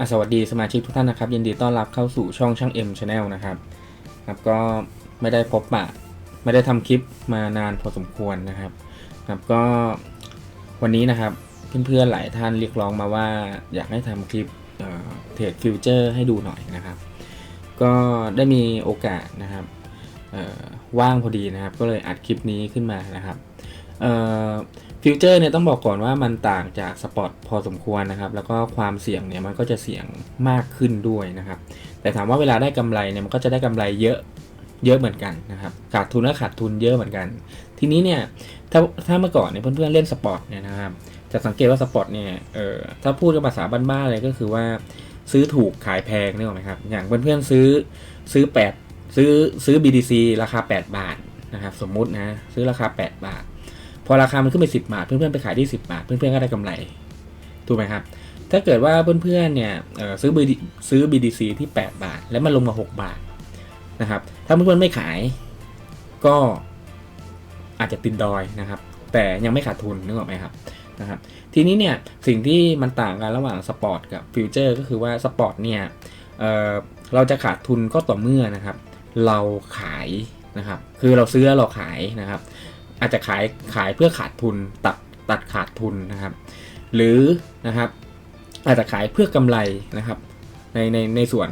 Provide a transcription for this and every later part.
่ะสวัสดีสมาชิกทุกท่านนะครับ ยินดีต้อนรับเข้าสู่ช่องช่างเอ็มชาแนลนะครับครับ ก็ไม่ได้พบปะไม่ได้ทำคลิปมานานพอสมควรนะครับครับก็วันนี้นะครับเพื่อนๆหลายท่านเรียกร้องมาว่าอยากให้ทำคลิปเทรดฟิวเจอร์ให้ดูหน่อยนะครับ ก็ได้มีโอกาสนะครับว่างพอดีนะครับ ก็เลยอัดคลิปนี้ขึ้นมานะครับเอ่อ ฟิวเจอร์เนี่ยต้องบอกก่อนว่ามันต่างจากสปอร์ตพอสมควรนะครับ แล้วก็ความเสี่ยงเนี่ยมันก็จะเสี่ยงมากขึ้นด้วยนะครับ แต่ถามว่าเวลาได้กำไรเนี่ยมันก็จะได้กำไรเยอะเยอะเหมือนกันนะครับ ขาดทุนก็ขาดทุนเยอะเหมือนกัน ทีนี้เนี่ยถ้าถ้าเมื่อก่อนเนี่ยเพื่อนๆเล่นสปอร์ตเนี่ยนะครับ จะสังเกตว่าสปอร์ตเนี่ยเออถ้าพูดกันภาษาบ้านๆเลยก็คือว่าซื้อถูกขายแพงนึกออกไหมครับ อย่างเพื่อนๆซื้อซื้อ 8 ซื้อซื้อ BTC ราคา 8 บาทนะครับ สมมุตินะซื้อราคา 8 บาท พอราคามันขึ้นไป10 บาท เพื่อนๆไปขายที่ 10 บาท เพื่อนๆก็ได้กำไรถูกไหมครับ ถ้าเกิดว่าเพื่อนๆเนี่ยซื้อ BD ซื้อ BDC ที่ 8 บาท แล้วมันลงมา 6 บาทนะครับ ถ้าเพื่อนๆไม่ขายก็อาจจะติดดอยนะครับ แต่ยังไม่ขาดทุนนึกออกไหมครับนะครับ ทีนี้เนี่ยสิ่งที่มันต่างกันระหว่างสปอร์ตกับฟิวเจอร์ก็คือว่าสปอร์ตเนี่ยเเราจะขาดทุนก็ต่อเมื่อนะครับ เราขายนะครับ คือเราซื้อเราขายนะครับ อาจจะขายขายเพื่อขาดทุนตัดตัดขาดทุนนะครับ หรือนะครับอาจจะขายเพื่อกำไรนะครับ ในในในส่วน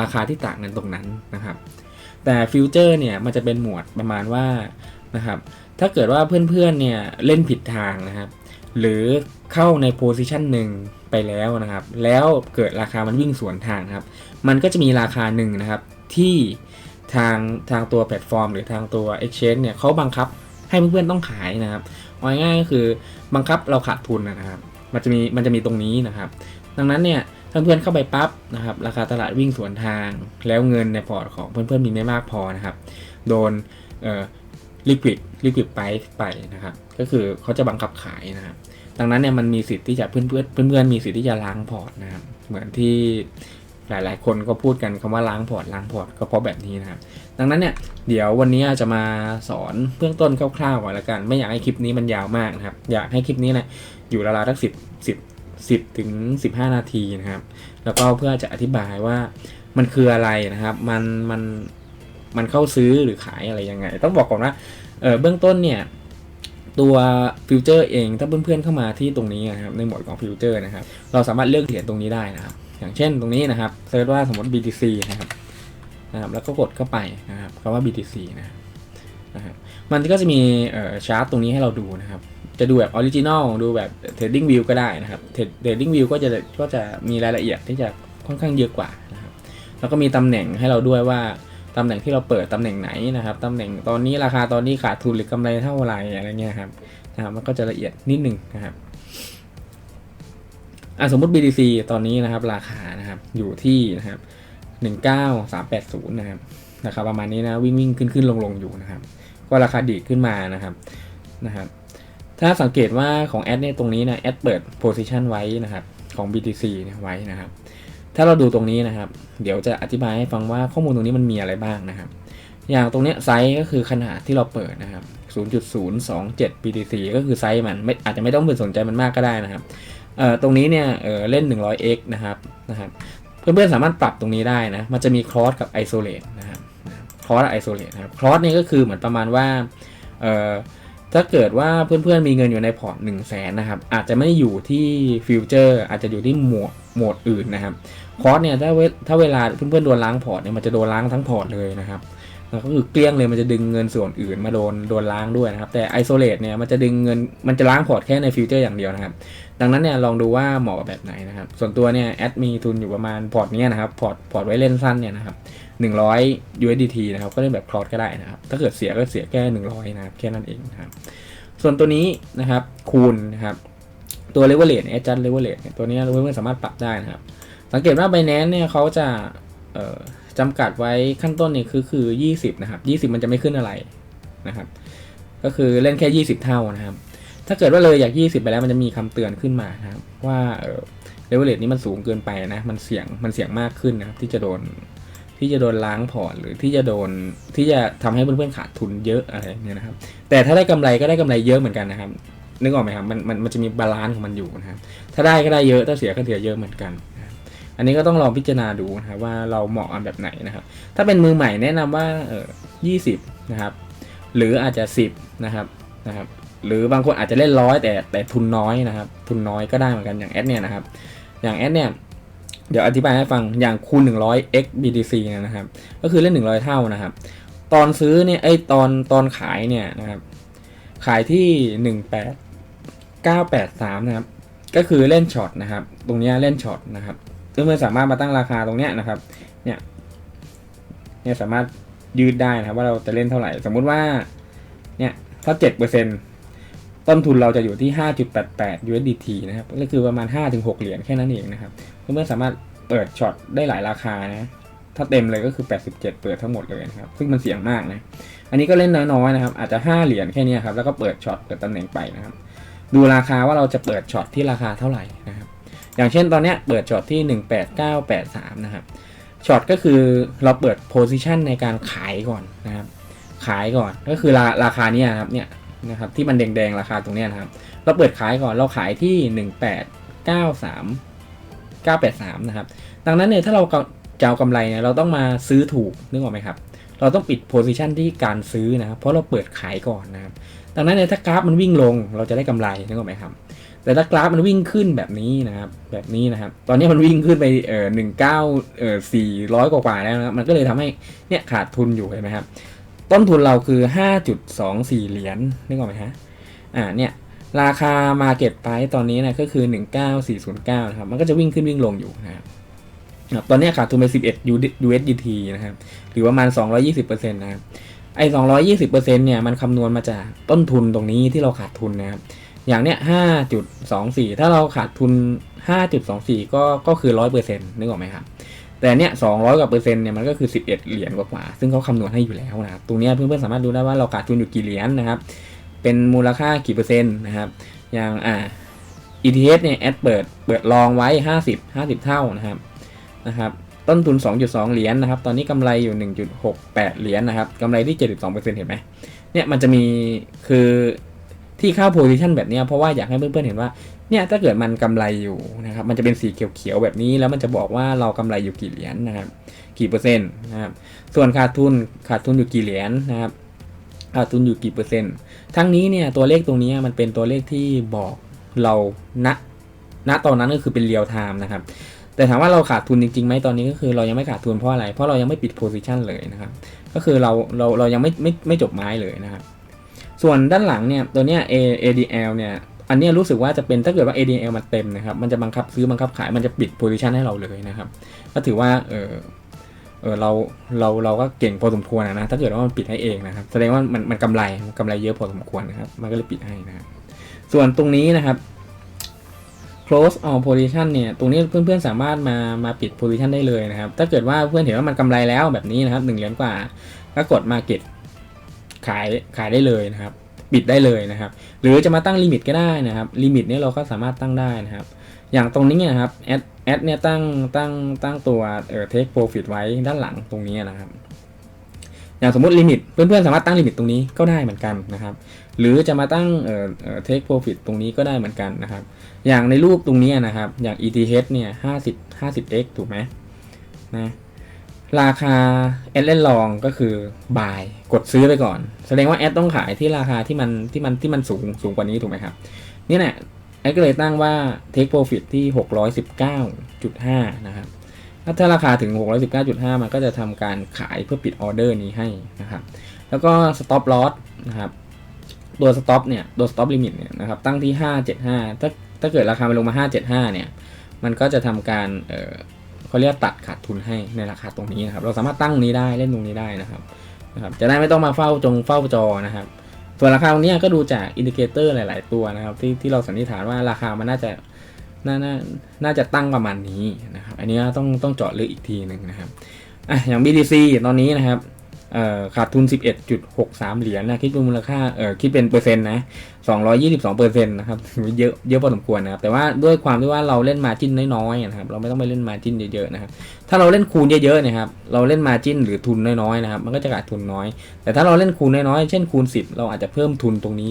ราคาที่ต่างกันตรงนั้นนะครับ แต่ฟิวเจอร์เนี่ยมันจะเป็นหมวดประมาณว่านะครับ ถ้าเกิดว่าเพื่อนๆเนี่ยเล่นผิดทางนะครับ หรือเข้าในโพซิชันหนึ่งไปแล้วนะครับ แล้วเกิดราคามันวิ่งสวนทางครับ มันก็จะมีราคาหนึ่งนะครับที่ทางทางตัวแพลตฟอร์ม หรือทางตัว Exchange เนี่ยเขาบังคับ ให้เพื่อนๆต้องขายนะครับเอาง่ายๆก็คือบังคับเราขาดทุนนะครับ มันจะมีมันจะมีตรงนี้นะครับ ดังนั้นเนี่ยถ้าเพื่อนๆเข้าไปปั๊บนะครับราคาตลาดวิ่งสวนทาง แล้วเงินในพอร์ตของเพื่อนๆมีไม่มากพอนะครับ โดนเอ่อลิควิดลิควิดไปไปนะครับ ก็คือเขาจะบังคับขายนะครับดังนั้นเนี่ยมันมีสิทธิ์ที่จะเพื่อนเพื่อนเพื่อนๆมีสิทธิ์ที่จะล้างพอร์ตนะครับเหมือนที่หลาย ๆ คนก็พูดกันคำว่าล้างพอร์ตล้างพอร์ตก็เพราะแบบนี้นะครับ ดังนั้นเนี่ยเดี๋ยววันนี้จะมาสอนเบื้องต้นคร่าวๆก่อนละกัน ไม่อยากให้คลิปนี้มันยาวมากนะครับ อยากให้คลิปนี้นะอยู่ราวๆสักสิบสิบสิบถึงสิบห้านาทีนะครับ แล้วก็เพื่อจะอธิบายว่ามันคืออะไรนะครับ มันมันมันเข้าซื้อหรือขายอะไรยังไง ต้องบอกก่อนว่าเออเบื้องต้นเนี่ยตัวฟิวเจอร์เองถ้าเพื่อนๆเข้ามาที่ตรงนี้นะครับในหมวดของฟิวเจอร์นะครับ เราสามารถเลือกเหรียญตรงนี้ได้นะครับ อย่างเช่นตรงนี้นะครับเซิร์ชว่าสมมติ BTC นะครับ นะครับแล้วก็กดเข้าไปนะครับคำว่า BTC นะครับนะครับมันก็จะมีชาร์ตตรงนี้ให้เราดูนะครับ จะดูแบบออริจินอลดูแบบ Trading View ก็ได้นะครับ Trading View ก็จะก็จะมีรายละเอียดที่จะค่อนข้างเยอะกว่านะครับแล้วก็มีตำแหน่งให้เราด้วยว่าตำแหน่งที่เราเปิดตำแหน่งไหนนะครับตำแหน่งตอนนี้ราคาตอนนี้ขาดทุนหรือกำไรเท่าไหร่อะไรเงี้ยครับนะครับมันก็จะละเอียดนิดหนึ่งนะครับอะสมมติ BTC ตอนนี้นะครับราคานะครับอยู่ที่นะครับ 19380 นะครับราคาประมาณนี้นะวิ่งวิ่งขึ้นขึ้นลงลงอยู่นะครับ ก็ราคาดีดขึ้นมานะครับนะครับ ถ้าสังเกตว่าของแอดเนี่ยตรงนี้นะแอดเปิดโพซิชันไว้นะครับของ BTC ไว้นะครับ ถ้าเราดูตรงนี้นะครับ เดี๋ยวจะอธิบายให้ฟังว่าข้อมูลตรงนี้มันมีอะไรบ้างนะครับ อย่างตรงเนี้ยไซส์ก็คือขนาดที่เราเปิดนะครับ 0.027 BTC ก็คือไซส์มันไม่อาจจะไม่ต้องเป็นสนใจมันมากก็ได้นะครับเอ่อตรงนี้เนี่ยเออเล่น 100x นะครับนะครับ เพื่อนๆสามารถปรับตรงนี้ได้นะ มันจะมีคลอสกับไอโซเลตนะครับคลอสไอโซเลตนะครับคลอสนี่ก็คือเหมือนประมาณว่าเอ่อถ้าเกิดว่าเพื่อนๆมีเงินอยู่ในพอร์ต1 0 0 0 0แสนนะครับ อาจจะไม่ได้อยู่ที่ฟิวเจอร์ อาจจะอยู่ที่หมวดหมวดอื่นนะครับคลอสเนี่ยถ้าเวถ้าเวลาเพื่อนๆโดนล้างพอร์ตเนี่ยมันจะโดนล้างทั้งพอร์ตเลยนะครับ แล้วก็คือเกลี้ยงเลยมันจะดึงเงินส่วนอื่นมาโดนโดนล้างด้วยนะครับ แต่ไอโซเลตเนี่ยมันจะดึงเงินมันจะล้างพอร์ตแค่ในฟิวเจอร์อย่างเดียวนะครับ ดังนั้นเนี่ยลองดูว่าเหมาะกับแบบไหนนะครับ ส่วนตัวเนี่ยแอดมีทุนอยู่ประมาณพอร์ตเนี้ยนะครับพอร์ตพอร์ตไว้เล่นสั้นเนี่ยนะครับ100 USDT นะครับก็เล่นแบบคลอสก็ได้นะครับ ถ้าเกิดเสียก็เสียแค่ 100 นะครับแค่นั้นเองนะครับ ส่วนตัวนี้นะครับคูณนะครับตัว leverage เนี่ย adjust leverage เนี่ยตัวนี้เพื่อนๆสามารถปรับได้นะครับ สังเกตว่า Binance เนี่ยเขาจะเอ่อ จำกัดไว้ขั้นต้นเนี่ยคือคือ 20 นะครับ 20 มันจะไม่ขึ้นอะไรนะครับ ก็คือเล่นแค่ 20 เท่านะครับ ถ้าเกิดว่าเลยอยาก 20 ไปแล้วมันจะมีคำเตือนขึ้นมานะครับ ว่าเลเวลเลตนี้มันสูงเกินไปนะ มันเสี่ยงมันเสี่ยงมากขึ้นนะครับ ที่จะโดนที่จะโดนล้างพอร์ตหรือที่จะโดนที่จะทำให้เพื่อนๆขาดทุนเยอะอะไรเนี่ยนะครับ แต่ถ้าได้กำไรก็ได้กำไรเยอะเหมือนกันนะครับนึกออกไหมครับมันมันมันจะมีบาลานซ์ของมันอยู่นะครับถ้าได้ก็ได้เยอะถ้าเสียก็เสียเยอะเหมือนกันนะ อันนี้ก็ต้องลองพิจารณาดูนะครับว่าเราเหมาะกับแบบไหนนะครับ ถ้าเป็นมือใหม่แนะนำว่าเออยี่สิบนะครับ หรืออาจจะสิบนะครับนะครับ หรือบางคนอาจจะเล่นร้อยแต่แต่ทุนน้อยนะครับ ทุนน้อยก็ได้เหมือนกันอย่างแอดเนี่ยนะครับ อย่างแอดเนี่ยเดี๋ยวอธิบายให้ฟังอย่างคูณ 100 x BTC เนี่ยนะครับ ก็คือเล่น 100 เท่านะครับ ตอนซื้อเนี่ยไอตอนตอนขายเนี่ยนะครับ ขายที่ 18983 นะครับ ก็คือเล่นช็อตนะครับ ตรงนี้เล่นช็อตนะครับ ซึ่งมันสามารถมาตั้งราคาตรงเนี้ยนะครับ เนี่ย เนี่ยสามารถยืดได้นะครับว่าเราจะเล่นเท่าไหร่ สมมุติว่า เนี่ย ถ้า7%ต้นทุนเราจะอยู่ที่ 5.88 USDT นะครับ ก็คือประมาณ 5-6 เหรียญแค่นั้นเองนะครับเพื่อสามารถเปิดช็อตได้หลายราคานะ ถ้าเต็มเลยก็คือ 87 เปิดทั้งหมดเลยนะครับ ซึ่งมันเสี่ยงมากนะ อันนี้ก็เล่นน้อยๆนะครับ อาจจะ 5 เหรียญแค่นี้ครับ แล้วก็เปิดช็อตเปิดตำแหน่งไปนะครับ ดูราคาว่าเราจะเปิดช็อตที่ราคาเท่าไหร่นะครับ อย่างเช่นตอนนี้เปิดช็อตที่ 18983 นะครับช็อตก็คือเราเปิดโพซิชันในการขายก่อนนะครับ ขายก่อนก็คือราราคาเนี้ยนะครับเนี่ยนะครับที่มันแดงๆราคาตรงเนี้ยนะครับ เราเปิดขายก่อนเราขายที่ 1893 983 นะครับ ดังนั้นเนี่ยถ้าเราจะเอากำไรเนี่ยเราต้องมาซื้อถูกนึกออกไหมครับ เราต้องปิดโพซิชันที่การซื้อนะครับ เพราะเราเปิดขายก่อนนะครับ ดังนั้นเนี่ยถ้ากราฟมันวิ่งลงเราจะได้กำไรนึกออกไหมครับ แต่ถ้ากราฟมันวิ่งขึ้นแบบนี้นะครับ แบบนี้นะครับ ตอนนี้มันวิ่งขึ้นไปเอ่อหนึ่งเก้าเอ่อสี่ร้อยกว่าๆแล้วนะครับ มันก็เลยทำให้เนี่ยขาดทุนอยู่เห็นไหมครับ ต้นทุนเราคือห้าจุดสองสี่เหรียญนึกออกไหมฮะ อ่า เนี่ย ราคา Market Price ตอนนี้นะก็คือ19409นะครับ มันก็จะวิ่งขึ้นวิ่งลงอยู่นะครับตอนนี้ขาดทุนไป 11 USDT นะครับ หรือประมาณ 220%นะครับ ไอ้ 220%เนี่ย มันคำนวณมาจากต้นทุนตรงนี้ที่เราขาดทุนนะครับ อย่างเนี้ย5.24ถ้าเราขาดทุน5.24ก็ก็คือ100%นึกออกไหมครับแต่เนี้ย200กว่าเปอร์เซ็นต์เนี่ยมันก็คือ11เหรียญกว่าๆซึ่งเขาคำนวณให้อยู่แล้วนะครับตรงเนี้ยเพื่อนๆสามารถดูได้ว่าเราขาดทุนอยู่กี่เหรียญนะครับ เป็นมูลค่ากี่เปอร์เซ็นต์นะครับ อย่างอ่า ETH เนี่ยแอดเปิดเปิดลองไว้50 50เท่านะครับนะครับต้นทุน 2.2 เหรียญนะครับ ตอนนี้กำไรอยู่ 1.68 เหรียญนะครับ กำไรที่ 72%เห็นไหมเนี่ย มันจะมีคือ ที่เข้าโพซิชันแบบนี้เพราะว่าอยากให้เพื่อนๆเห็นว่าเนี่ยถ้าเกิดมันกำไรอยู่นะครับมันจะเป็นสีเขียวๆแบบนี้แล้วมันจะบอกว่าเรากำไรอยู่กี่เหรียญนะครับกี่เปอร์เซ็นต์นะครับส่วนขาดทุนขาดทุนอยู่กี่เหรียญนะครับขาดทุนอยู่กี่เปอร์เซ็นต์ทั้งนี้เนี่ยตัวเลขตรงนี้มันเป็นตัวเลขที่บอกเราณณตอนนั้นก็คือเป็นเรียลไทม์นะครับแต่ถามว่าเราขาดทุนจริงๆไหมตอนนี้ก็คือเรายังไม่ขาดทุนเพราะอะไร เพราะเรายังไม่ปิดโพซิชันเลยนะครับ ก็คือเราเราเรายังไม่ไม่ไม่จบไม้เลยนะครับ ส่วนด้านหลังเนี่ยตัวเนี้ย A ADL เนี่ยอันนี้รู้สึกว่าจะเป็นถ้าเกิดว่า ADL มันเต็มนะครับมันจะบังคับซื้อบังคับขายมันจะปิดโพซิชันให้เราเลยนะครับก็ถือว่าเออเออเราเราเราก็เก่งพอสมควรนะถ้าเกิดว่ามันปิดให้เองนะครับแสดงว่ามันมันกำไรกำไรเยอะพอสมควรนะครับมันก็เลยปิดให้นะครับส่วนตรงนี้นะครับ close all position เนี่ย ตรงนี้เพื่อนๆสามารถมามาปิด position ได้เลยนะครับ ถ้าเกิดว่าเพื่อนเห็นว่ามันกำไรแล้วแบบนี้นะครับหนึ่งเหรียญกว่า ก็กด market ขายขายได้เลยนะครับ ปิดได้เลยนะครับ หรือจะมาตั้งลิมิตก็ได้นะครับลิมิตเนี่ยเราก็สามารถตั้งได้นะครับ อย่างตรงนี้นะครับแอดแอดเนี่ยตั้งตั้งตั้งตัวเอ่อ take profit ไว้ด้านหลังตรงนี้นะครับ อย่างสมมติลิมิตเพื่อนๆสามารถตั้งลิมิตตรงนี้ก็ได้เหมือนกันนะครับ หรือจะมาตั้งเอ่อเอ่อ take profit ตรงนี้ก็ได้เหมือนกันนะครับ อย่างในรูปตรงนี้นะครับ อย่าง ETH เนี่ย50 50x ถูกไหมนะ ราคาแอดเล่นลองก็คือ buy กดซื้อไปก่อน แสดงว่าแอดต้องขายที่ราคาที่มันที่มันที่มันสูงสูงกว่านี้ถูกไหมครับ นี่แหละแอดก็เลยตั้งว่า take profit ที่ 619.5 นะครับถ้าราคาถึง 619.5 มันก็จะทำการขายเพื่อปิดออเดอร์นี้ให้นะครับ แล้วก็ stop loss นะครับ ตัว stop เนี่ย ตัว stop limit เนี่ยนะครับ ตั้งที่ 575 ถ้าถ้าเกิดราคามันลงมา 575 เนี่ย มันก็จะทำการเอ่อ เขาเรียกตัดขาดทุนให้ในราคาตรงนี้นะครับ เราสามารถตั้งนี้ได้เล่นตรงนี้ได้นะครับนะครับ จะได้ไม่ต้องมาเฝ้าจงเฝ้าจอนะครับ ส่วนราคาตรงนี้ก็ดูจากอินดิเคเตอร์หลาย ๆ ตัวนะครับ ที่ที่เราสันนิษฐานว่าราคามันน่าจะน่าน่าน่าจะตั้งประมาณนี้นะครับ อันนี้ต้องต้องเจาะลึกอีกทีหนึ่งนะครับอะอย่าง BTC ตอนนี้นะครับ ขาดทุน 11.63 เหรียญนะคิดเป็นมูลค่าเออคิดเป็นเปอร์เซ็นต์นะ 222เปอร์เซ็นต์นะครับเยอะเยอะพอสมควรนะครับ แต่ว่าด้วยความที่ว่าเราเล่นมาจิ้นน้อยๆนะครับ เราไม่ต้องไปเล่นมาจิ้นเยอะๆนะครับ ถ้าเราเล่นคูณเยอะๆนะครับ เราเล่นมาจิ้นหรือทุนน้อยๆนะครับ มันก็จะขาดทุนน้อย แต่ถ้าเราเล่นคูณน้อยๆ เช่นคูณ 10 เราอาจจะเพิ่มทุนตรงนี้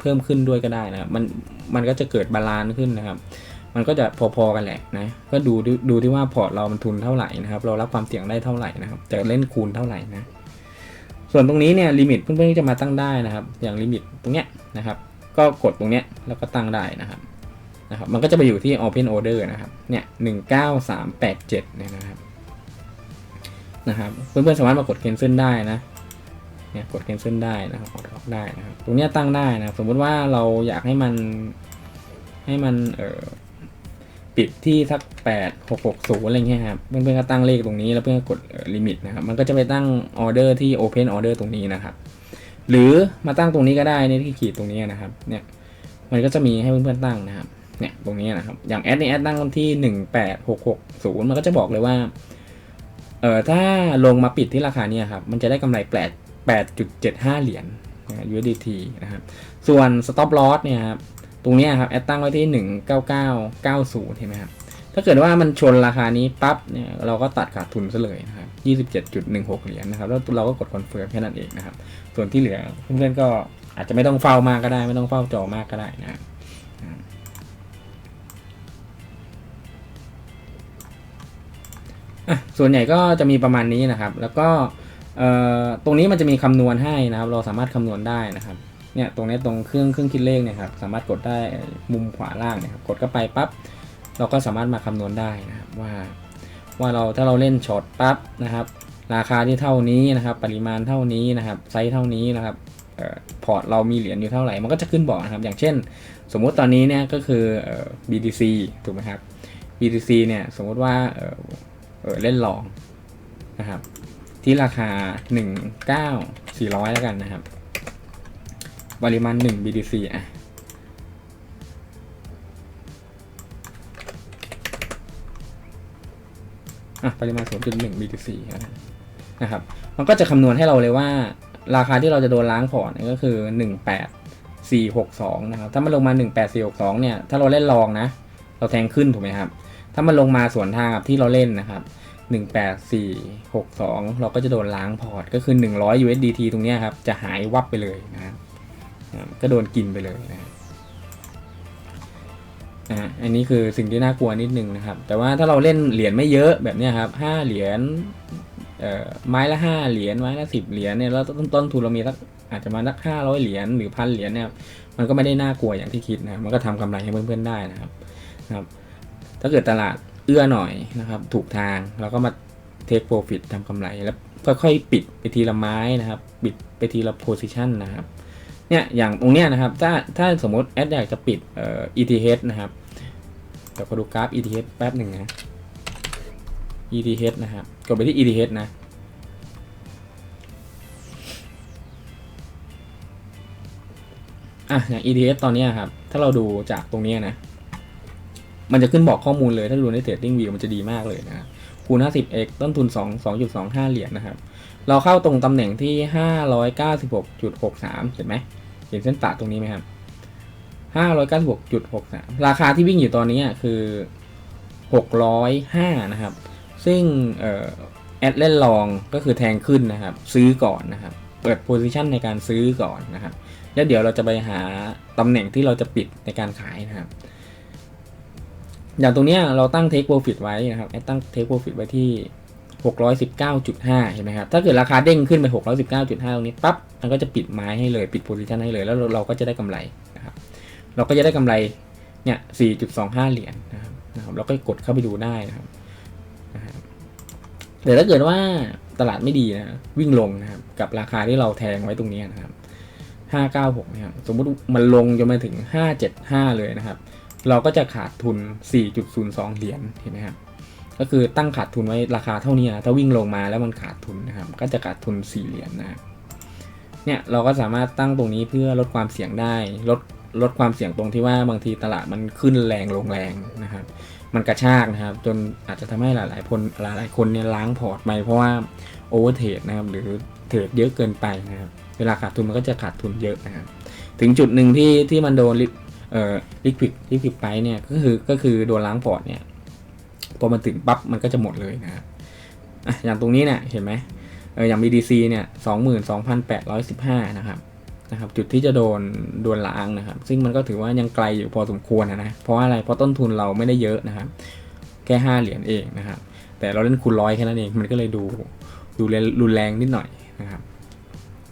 เพิ่มขึ้นด้วยก็ได้นะครับ มันมันก็จะเกิดบาลานซ์ขึ้นนะครับ มันก็จะพอๆกันแหละนะก็ดูดูที่ว่าพอร์ตเรามันทุนเท่าไหร่นะครับ เรารับความเสี่ยงได้เท่าไหร่นะครับจะเล่นคูณเท่าไหร่นะส่วนตรงนี้เนี่ยลิมิตเพื่อนๆจะมาตั้งได้นะครับ อย่างลิมิตตรงเนี้ยนะครับ ก็กดตรงเนี้ยแล้วก็ตั้งได้นะครับนะครับ มันก็จะไปอยู่ที่ Open Order นะครับเนี่ยหนึ่งเก้าสามแปดเจ็ดเนี่ยนะครับนะครับเพื่อนๆสามารถมากด cancel ได้นะเนี่ยกด cancel ได้นะครับกดออกได้นะครับ ตรงเนี้ยตั้งได้นะสมมติว่าเราอยากให้มันให้มันเอ่อ ปิดที่สักแปดหกหกศูนย์อะไรเงี้ยครับ เพื่อนๆก็ตั้งเลขตรงนี้แล้วเพื่อนก็กดลิมิตนะครับ มันก็จะไปตั้งออเดอร์ที่ Open Order ตรงนี้นะครับ หรือมาตั้งตรงนี้ก็ได้ในที่ขีดตรงนี้นะครับ เนี่ย มันก็จะมีให้เพื่อนๆตั้งนะครับ เนี่ย ตรงนี้นะครับ อย่างแอดนี่แอดตั้งที่หนึ่งแปดหกหกศูนย์มันก็จะบอกเลยว่า เอ่อถ้าลงมาปิดที่ราคาเนี้ครับ มันจะได้กำไรแปดแปดจุดเจ็ดห้าเหรียญนะ USDT นะครับ ส่วน stop loss เนี่ยครับ ตรงนี้ครับแอดตั้งไว้ที่หนึ่งเก้าเก้าเก้าศูนย์เห็นไหมครับ ถ้าเกิดว่ามันชนราคานี้ปั๊บเนี่ยเราก็ตัดขาดทุนซะเลยนะครับยี่สิบเจ็ดจุดหนึ่งหกเหรียญนะครับ แล้วเราก็กดคอนเฟิร์มแค่นั้นเองนะครับ ส่วนที่เหลือเพื่อนๆก็อาจจะไม่ต้องเฝ้ามากก็ได้ ไม่ต้องเฝ้าจอมากก็ได้นะครับส่วนใหญ่ก็จะมีประมาณนี้นะครับ แล้วก็ตรงนี้มันจะมีคำนวณให้นะครับ เราสามารถคำนวณได้นะครับ เนี่ยตรงนี้ตรงเครื่องเครื่องคิดเลขเนี่ยครับสามารถกดได้มุมขวาล่างเนี่ยครับกดเข้าไปปั๊บเราก็สามารถมาคำนวณได้นะครับว่า ว่าเราถ้าเราเล่นช็อตปั๊บนะครับราคาที่เท่านี้นะครับ ปริมาณเท่านี้นะครับไซส์เท่านี้นะครับออพอร์ตเรามีเหรียญอยู่เท่าไหร่มันก็จะขึ้นบอกนะครับ อย่างเช่น สมมุติตอนนี้เนี่ยก็คืออ BTC ถูกไหมครับ BTC เนี่ยสมมุติว่าเเเล่นลองนะครับที่ราคา 19,400 แล้วกันนะครับ ปริมาณ 1 BTC อะอะปริมาณ 0.1 BTC นะครับ มันก็จะคำนวณให้เราเลยว่า ราคาที่เราจะโดนล้างพอร์ตเนี่ยก็คือ 18462 นะครับ ถ้ามันลงมา 18462 เนี่ย ถ้าเราเล่นลองนะ เราแทงขึ้นถูกไหมครับ ถ้ามันลงมาสวนทางกับที่เราเล่นนะครับ 18462 เราก็จะโดนล้างพอร์ต ก็คือ 100 USDT ตรงนี้ครับ จะหายวับไปเลยนะครับ ก็โดนกินไปเลยนะอ่าอันนี้คือสิ่งที่น่ากลัวนิดนึงนะครับ แต่ว่าถ้าเราเล่นเหรียญไม่เยอะแบบนี้ครับห้าเหรียญไม้ละห้าเหรียญไม้ละสิบเหรียญเนี่ยแล้วต้นต้นทุนเรามีสักอาจจะมาสักห้าร้อยเหรียญหรือพันเหรียญเนี่ยมันก็ไม่ได้น่ากลัวอย่างที่คิดนะมันก็ทำกำไรให้เพื่อนๆได้นะครับนะครับ ถ้าเกิดตลาดเอื้อหน่อยนะครับ ถูกทางเราก็มาเทคโปรฟิตทำกำไรแล้วค่อยๆปิดไปทีละไม้นะครับ ปิดไปทีละโพซิชันนะครับ เนี่ยอย่างตรงเนี้ยนะครับ ถ้าถ้าสมมติแอดอยากจะปิดเอ่อ ETH นะครับเดี๋ยวขอดูกราฟ ETH แป๊บหนึ่งนะ ETH นะครับกดไปที่ ETH นะอะอย่าง ETH ตอนเนี้ยครับ ถ้าเราดูจากตรงเนี้ยนะ มันจะขึ้นบอกข้อมูลเลย ถ้าดูใน Trading View มันจะดีมากเลยนะครับ คูณ 50x ต้นทุน 2 2.25 เหรียญนะครับ เราเข้าตรงตำแหน่งที่ 596.63 เห็นไหม เห็นเส้นตัดตรงนี้ไหมครับ 596.63 ราคาที่วิ่งอยู่ตอนนี้คือ 605 นะครับ ซึ่งเอ่อแอดเล่นลองก็คือแทงขึ้นนะครับ ซื้อก่อนนะครับ เปิดโพซิชันในการซื้อก่อนนะครับ แล้วเดี๋ยวเราจะไปหาตำแหน่งที่เราจะปิดในการขายนะครับ อย่างตรงเนี้ยเราตั้ง take profit ไว้นะครับแอดตั้ง take profit ไว้ที่ 619.5 เห็นไหมครับ ถ้าเกิดราคาเด้งขึ้นไป 619.5 ตรงนี้ปั๊บ มันก็จะปิดไม้ให้เลย ปิดโพซิชันให้เลย แล้วเราก็จะได้กำไรนะครับ เราก็จะได้กำไร เนี่ย 4.25 เหรียญนะครับนะครับ เราก็กดเข้าไปดูได้นะครับนะครับแต่ถ้าเกิดว่าตลาดไม่ดีนะวิ่งลงนะครับ กับราคาที่เราแทงไว้ตรงนี้นะครับ 596 นะครับ สมมุติมันลงจนมาถึง 575 เลยนะครับ เราก็จะขาดทุน 4.02 เหรียญเห็นไหมครับก็คือตั้งขาดทุนไว้ราคาเท่านี้นะถ้าวิ่งลงมาแล้วมันขาดทุนนะครับ ก็จะขาดทุน 4 เหรียญนะครับเนี่ยเราก็สามารถตั้งตรงนี้เพื่อลดความเสี่ยงได้ ลดลดความเสี่ยงตรงที่ว่าบางทีตลาดมันขึ้นแรงลงแรงนะครับ มันกระชากนะครับ จนอาจจะทำให้หลายๆคนหลายๆคนเนี่ยล้างพอร์ตไปเพราะว่าโอเวอร์เทรดนะครับ หรือเทรดเยอะเกินไปนะครับ เวลาขาดทุนมันก็จะขาดทุนเยอะนะครับ ถึงจุดหนึ่งที่ที่มันโดน เอ่อลิควิดลิควิดไปเนี่ยก็คือก็คือโดนล้างพอร์ตเนี่ยพอมันถึงปั๊บมันก็จะหมดเลยนะครับอะอย่างตรงนี้เนี่ยเห็นไหมเอออย่าง BDC เนี่ยสองหมื่นสองพันแปดร้อยสิบห้านะครับนะครับ จุดที่จะโดนโดนล้างนะครับ ซึ่งมันก็ถือว่ายังไกลอยู่พอสมควรนะนะเพราะว่าอะไรเพราะต้นทุนเราไม่ได้เยอะนะครับ แค่ห้าเหรียญเองนะครับ แต่เราเล่นคูณร้อยแค่นั้นเองมันก็เลยดูดูรุนแรงนิดหน่อยนะครับ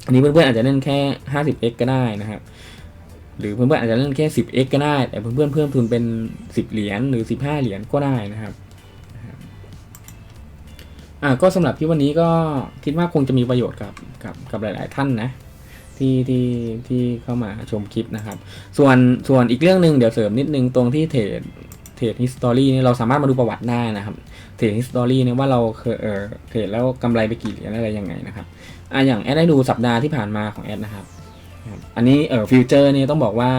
อันนี้เพื่อนๆอาจจะเล่นแค่ 50x ก็ได้นะครับ หรือเพื่อนๆอาจจะเล่นแค่ 10x ก็ได้ แต่เพื่อนๆเพิ่มทุนเป็น 10 เหรียญหรือ 15 เหรียญก็ได้นะครับอ่าก็สำหรับที่วันนี้ก็คิดว่าคงจะมีประโยชน์กับกับกับหลาย ๆ ท่านนะที่ที่ที่เข้ามาชมคลิปนะครับ ส่วนส่วนอีกเรื่องหนึ่งเดี๋ยวเสริมนิดนึงตรงที่เทรดเทรดฮิสตอรี่นี่เราสามารถมาดูประวัติได้นะครับเทรดฮิสตอรี่เนี่ยว่าเราเคยเออเทรดแล้วกำไรไปกี่เหรียญอะไรยังไงนะครับอะอย่างแอดได้ดูสัปดาห์ที่ผ่านมาของแอดนะครับ อันนี้เออฟิวเจอร์นี่ต้องบอกว่า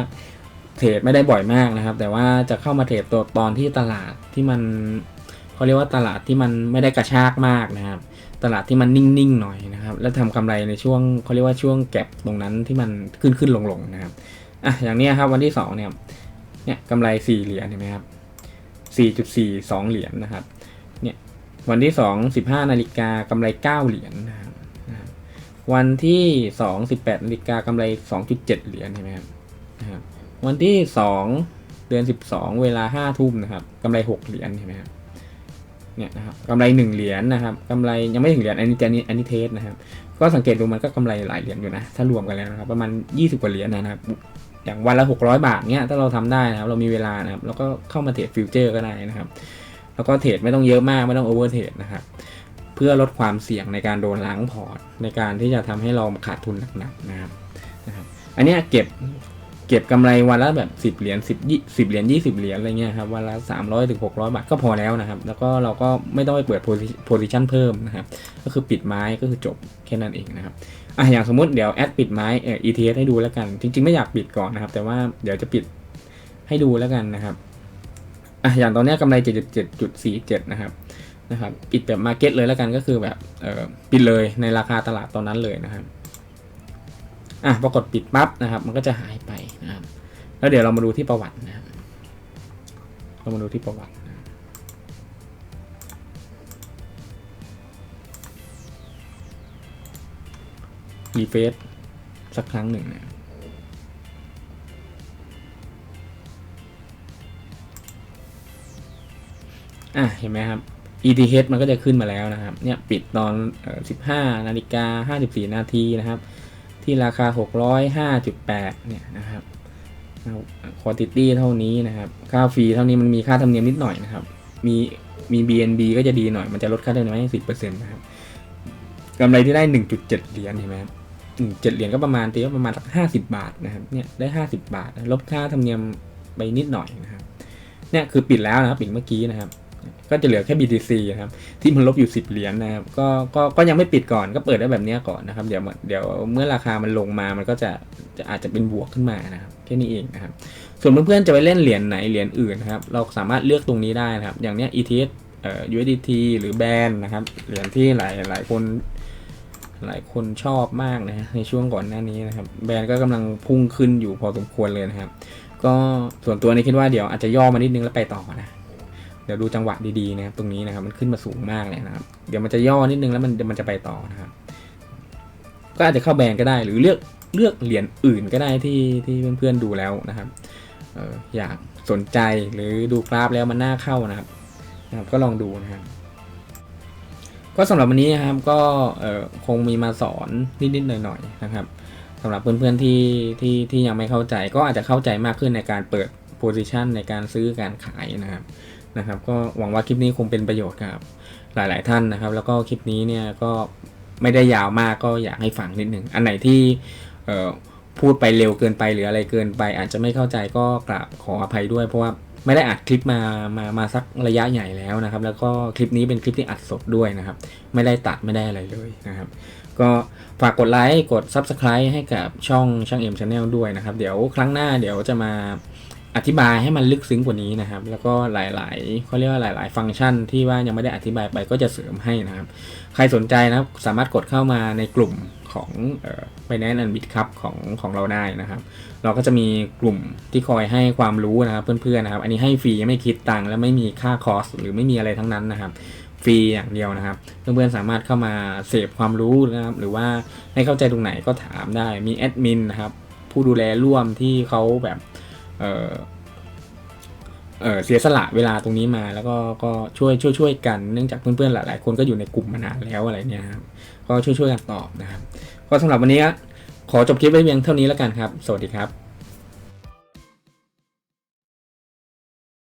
เทรดไม่ได้บ่อยมากนะครับ แต่ว่าจะเข้ามาเทรดตัวตอนที่ตลาดที่มันเขาเรียกว่าตลาดที่มันไม่ได้กระชากมากนะครับ ตลาดที่มันนิ่งๆหน่อยนะครับ แล้วทำกำไรในช่วงเขาเรียกว่าช่วงแก็บตรงนั้นที่มันขึ้นขึ้นลงลงๆนะครับอะอย่างนี้ครับวันที่สองเนี่ยเนี่ยกำไรสี่เหรียญเห็นไหมครับสี่จุดสี่สองเหรียญนะครับเนี่ยวันที่สองสิบห้านาฬิกากำไรเก้าเหรียญนะครับ วันที่สองสิบแปดนาฬิกากำไรสองจุดเจ็ดเหรียญเห็นไหมครับนะครับ วันที่สองเดือนสิบสองเวลาห้าทุ่มนะครับกำไรหกเหรียญเห็นไหมครับเนี่ยนะครับกำไรหนึ่งเหรียญนะครับกำไรยังไม่ถึงเหรียญอันนี้อันนี้อันนี้เทสนะครับ ก็สังเกตดูมันก็กำไรหลายเหรียญอยู่นะถ้ารวมกันแล้วนะครับ ประมาณยี่สิบกว่าเหรียญนะครับอย่างวันละหกร้อยบาทเนี่ยถ้าเราทำได้นะครับเรามีเวลานะครับแล้วก็เข้ามาเทรดฟิวเจอร์ก็ได้นะครับ แล้วก็เทรดไม่ต้องเยอะมากไม่ต้องโอเวอร์เทรดนะครับ เพื่อลดความเสี่ยงในการโดนล้างพอร์ต ในการที่จะทำให้เราขาดทุนหนักๆนะครับนะครับ อันนี้เก็บเก็บกำไรวันละแบบ 10 เหรียญ10ยี่สิบเหรียญ20 เหรียญอะไรเงี้ยครับวันละ 300ถึง600 บาทก็พอแล้วนะครับ แล้วก็เราก็ไม่ต้องไปเปิดโพซิชันเพิ่มนะครับ ก็คือปิดไม้ก็คือจบแค่นั้นเองนะครับอะอย่างสมมติเดี๋ยวแอดปิดไม้เอ่อ ETS ให้ดูแล้วกัน จริง ๆ ไม่อยากปิดก่อนนะครับ แต่ว่าเดี๋ยวจะปิดให้ดูแล้วกันนะครับอะอย่างตอนนี้กำไร 77.47 นะครับ นะครับปิดแบบมาเก็ตเลยแล้วกันก็คือแบบปิดเลยในราคาตลาดตอนนั้นเลยนะครับอะปรากฏปิดปั๊บนะครับ มันก็จะหายไปนะครับแล้วเดี๋ยวเรามาดูที่ประวัตินะครับเรามาดูที่ประวัติรีเฟซสักครั้งหนึ่งนะอะเห็นไหมครับ ETH มันก็จะขึ้นมาแล้วนะครับ เนี่ยปิดตอน 15 นาฬิกา 54 นาทีนะครับ ที่ราคา 605.8 เนี่ยนะครับควอติตี้เท่านี้นะครับ ค่าฟรีเท่านี้มันมีค่าธรรมเนียมนิดหน่อยนะครับ มีมี BNB ก็จะดีหน่อย มันจะลดค่าธรรมเนียมให้ 10%นะครับกำไรที่ได้ 1.7 เหรียญเห็นไหมครับ1.7เหรียญก็ประมาณตีว่าประมาณสัก50บาทนะครับเนี่ยได้50บาท ลบค่าธรรมเนียมไปนิดหน่อยนะครับเนี่ยคือปิดแล้วนะครับปิดเมื่อกี้นะครับ ก็จะเหลือแค่ BTC นะครับที่มันลบอยู่ 10 เหรียญนะครับก็ก็ก็ยังไม่ปิดก่อนก็เปิดได้แบบนี้ก่อนนะครับเดี๋ยวเดี๋ยวเมื่อราคามันลงมามันก็จะจะอาจจะเป็นบวกขึ้นมานะครับแค่นี้เองนะครับส่วนเพื่อนๆจะไปเล่นเหรียญไหนเหรียญอื่นนะครับเราสามารถเลือกตรงนี้ได้นะครับ อย่างเนี้ย ETH เอ่อ USDT หรือแบนนะครับเหรียญที่หลายหลายคนหลายคนชอบมากนะในช่วงก่อนหน้านี้นะครับ แบรนด์ก็กำลังพุ่งขึ้นอยู่พอสมควรเลยนะครับ ก็ส่วนตัวนี้คิดว่าเดี๋ยวอาจจะย่อมานิดนึงแล้วไปต่อนะ เดี๋ยวดูจังหวะดีๆนะครับตรงนี้นะครับมันขึ้นมาสูงมากเลยนะครับ เดี๋ยวมันจะย่อนิดนึงแล้วมันมันจะไปต่อนะครับ ก็อาจจะเข้าแบรนด์ก็ได้ หรือเลือกเลือกเหรียญอื่นก็ได้ที่ที่เพื่อนๆดูแล้วนะครับอออยากสนใจหรือดูกราฟแล้วมันน่าเข้านะครับนะครับ ก็ลองดูนะครับก็สำหรับวันนี้นะครับก็คงมีมาสอนนิดๆหน่อยๆนะครับสำหรับเพื่อนๆที่ที่ที่ยังไม่เข้าใจ ก็อาจจะเข้าใจมากขึ้นในการเปิด โพซิชันในการซื้อการขายนะครับนะครับ ก็หวังว่าคลิปนี้คงเป็นประโยชน์กับหลาย ๆ ท่านนะครับ แล้วก็คลิปนี้เนี่ยก็ไม่ได้ยาวมากก็อยากให้ฟังนิดหนึ่งอันไหนที่พูดไปเร็วเกินไปหรืออะไรเกินไป อาจจะไม่เข้าใจก็กราบขออภัยด้วย เพราะว่าไม่ได้อัดคลิปมามามาสักระยะใหญ่แล้วนะครับ แล้วก็คลิปนี้เป็นคลิปที่อัดสดด้วยนะครับ ไม่ได้ตัดไม่ได้อะไรเลยนะครับ ก็ฝากกดไลค์กด Subscribe ให้กับช่องช่างเอ็มชาแนลด้วยนะครับ เดี๋ยวครั้งหน้าเดี๋ยวจะมา อธิบายให้มันลึกซึ้งกว่านี้นะครับ แล้วก็หลายๆเขาเรียกว่าหลาย ๆ ฟังก์ชันที่ว่ายังไม่ได้อธิบายไปก็จะเสริมให้นะครับ ใครสนใจนะครับสามารถกดเข้ามาในกลุ่มของเอ่อ Finance and Bit ครับของของเราได้นะครับ เราก็จะมีกลุ่มที่คอยให้ความรู้นะครับเพื่อนๆนะครับ อันนี้ให้ฟรีไม่คิดตังค์และไม่มีค่าคอสหรือไม่มีอะไรทั้งนั้นนะครับฟรีอย่างเดียวนะครับ เพื่อนๆสามารถเข้ามาเสพความรู้นะครับ หรือว่าไม่เข้าใจตรงไหนก็ถามได้มีแอดมินนะครับผู้ดูแลร่วมที่เขาแบบ เออเออเสียสละเวลาตรงนี้มาแล้วก็ก็ช่วยช่วยช่วยกันเนื่องจากเพื่อนๆหลายๆคนก็อยู่ในกลุ่มมานานแล้วอะไรเนี่ยครับก็ช่วยช่วยกันตอบนะครับก็สำหรับวันนี้ขอจบคลิปไว้เพียงเท่านี้แล้วกันครับ สวัสดีครับ